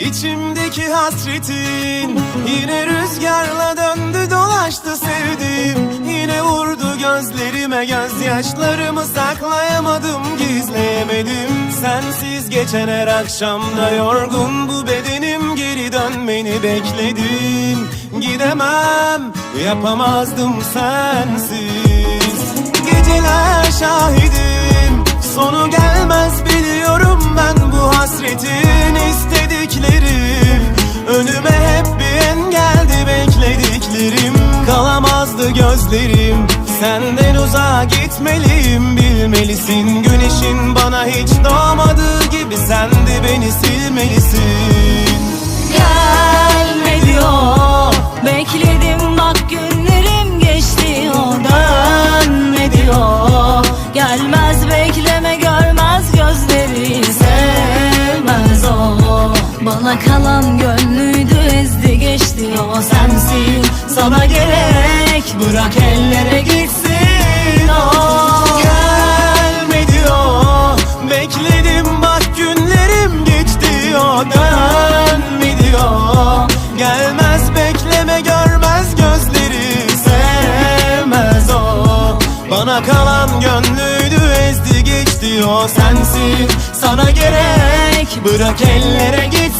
İçimdeki hasretin Yine rüzgarla döndü dolaştı sevdim. Yine vurdu gözlerime gözyaşlarımı saklayamadım gizleyemedim. Sensiz geçen her akşamda yorgun bu bedenim Geri dönmeni bekledim. Gidemem yapamazdım sensiz. Geceler şahidim Sonu gelmez biliyorum ben bu hasretin gözlerim. Senden uzağa gitmeliyim bilmelisin. Güneşin bana hiç doğmadığı gibi sen de beni silmelisin. Gelme diyor Bekledim bak günlerim geçti o dönme diyor Gelmez bekleme görmez gözleri sevmez o. Bana kalan gönlüydü ezdi geçti o sensin. Sana gerek bırak ellere gitsin. O Gelme diyor. Bekledim bak günlerim geçti o dönme diyor. Gelmez bekleme görmez gözleri. Sevmez o. Bana kalan gönlüydü ezdi geçti o sensin. Sana gerek bırak ellere gitsin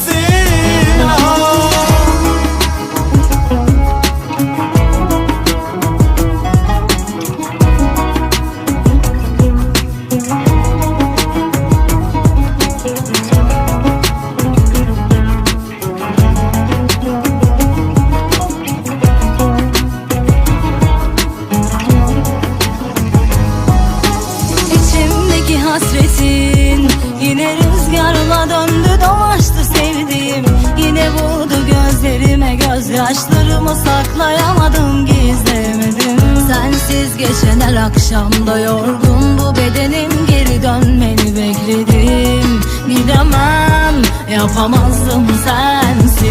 gözlerime gözyaşlarımı saklayamadım gizlemedim. Sensiz geçen her akşamda yorgun bu bedenim Geri dönmeni bekledim. Gidemem yapamazdım sensiz.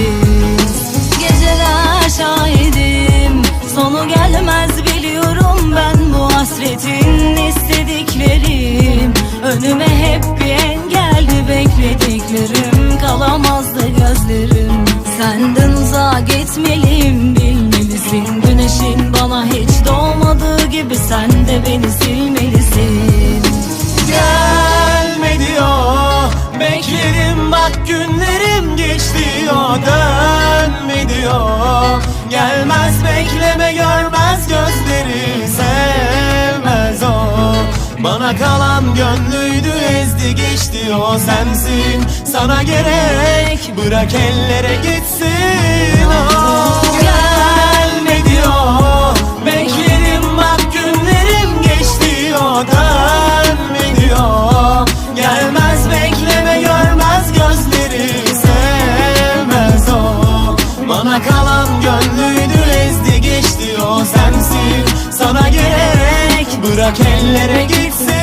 Geceler şahidim Sonu gelmez biliyorum ben bu hasretin istediklerim. Önüme hep bir engeldi beklediklerim Kalamazdı uzağa gitmeliyim bilmelisin Güneşin bana hiç doğmadığı gibi sen de beni silmelisin. Gelme diyor Bekledim bak günlerim geçti. O dönme diyor Gelmez bekleme görmez gözleri sevmez o. Bana kalan gönlüydü ezdi geçti o sensin. Sana gerek bırak ellere gitsin. O Gelme diyor. Bekledim bak günlerim geçti o dönme diyor. Gelmez bekleme görmez gözleri sevmez o. Bana kalan gönlüydü ezdi geçti o sensin. Sana gerek bırak ellere gitsin